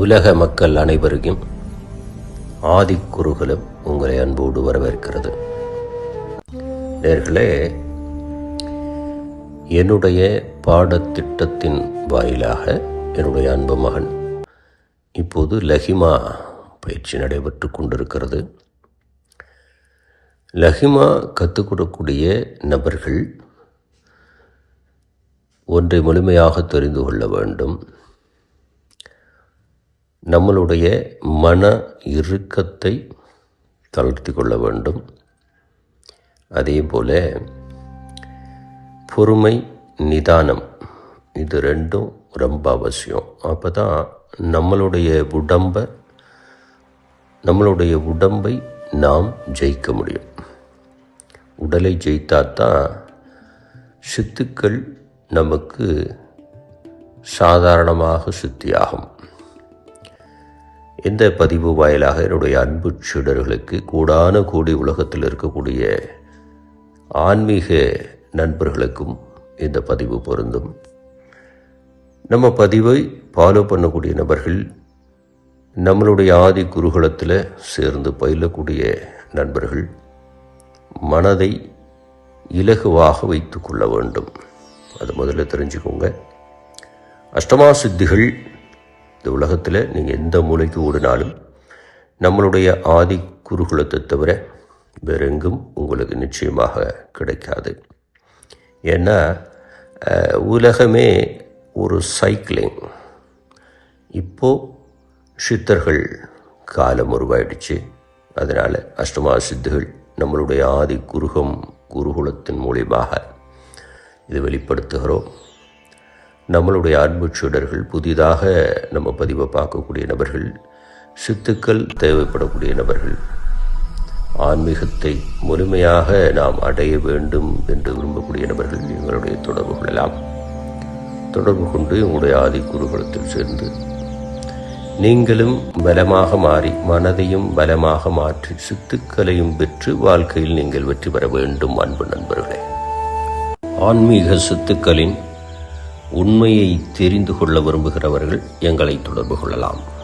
உலக மக்கள் அனைவருக்கும் ஆதிக்குருகுலம் உங்களை அன்போடு வரவேற்கிறது. நேர்களே என்னுடைய பாடத்திட்டத்தின் வாயிலாக என்னுடைய அன்பு மகன் இப்போது லஹிமா பயிற்சி நடைபெற்று கொண்டிருக்கிறது. லஹிமா கற்றுக் கொடுக்கக்கூடிய நபர்கள் ஒன்றை முழுமையாக தெரிந்து கொள்ள வேண்டும். நம்மளுடைய மன இறுக்கத்தை தளர்த்தி கொள்ள வேண்டும். அதேபோல் பொறுமை நிதானம் இது ரெண்டும் ரொம்ப அவசியம். அப்போ தான் நம்மளுடைய உடம்பை நம்மளுடைய உடம்பை நாம் ஜெயிக்க முடியும். உடலை ஜெயித்தாதான் சித்துக்கள் நமக்கு சாதாரணமாக சுத்தியாகும். இந்த பதிவு வாயிலாக என்னுடைய அன்பு சீடர்களுக்கு கூடான கூடி உலகத்தில் இருக்கக்கூடிய ஆன்மீக நண்பர்களுக்கும் இந்த பதிவு பொருந்தும். நம்ம பதிவை ஃபாலோ பண்ணக்கூடிய நபர்கள் நம்மளுடைய ஆதி குருகுலத்தில் சேர்ந்து பயிலக்கூடிய நண்பர்கள் மனதை இலகுவாக வைத்து கொள்ள வேண்டும். அது முதல்ல தெரிஞ்சுக்கோங்க. அஷ்டமா சித்திகள் இந்த உலகத்தில் நீங்கள் எந்த மூலைக்கு ஓடினாலும் நம்மளுடைய ஆதி குருகுலத்தை தவிர வேறெங்கும் உங்களுக்கு நிச்சயமாக கிடைக்காது. ஏன்னா உலகமே ஒரு சைக்கிளிங் இப்போது சித்தர்கள் காலம் உருவாயிடுச்சு. அதனால் அஷ்டமா சித்துகள் நம்மளுடைய ஆதி குருகம் குருகுலத்தின் மூலியமாக இது வெளிப்படுத்துகிறோம். நம்மளுடைய அன்பு சுடர்கள் புதிதாக நம்ம பதிவை பார்க்கக்கூடிய நபர்கள் சித்துக்கள் தேவைப்படக்கூடிய நபர்கள் ஆன்மீகத்தை முழுமையாக நாம் அடைய வேண்டும் என்று விரும்பக்கூடிய நபர்கள் எங்களுடைய தொடர்பு கொள்ளலாம். தொடர்பு கொண்டு உங்களுடைய ஆதி குருகுலத்தில் சேர்ந்து நீங்களும் பலமாக மாறி மனதையும் பலமாக மாற்றி சித்துக்களையும் பெற்று வாழ்க்கையில் நீங்கள் வெற்றி பெற வேண்டும் அன்பு நண்பர்களே. ஆன்மீக சித்துக்களின் உண்மையை தெரிந்து கொள்ள விரும்புகிறவர்கள் எங்களை தொடர்பு கொள்ளலாம்.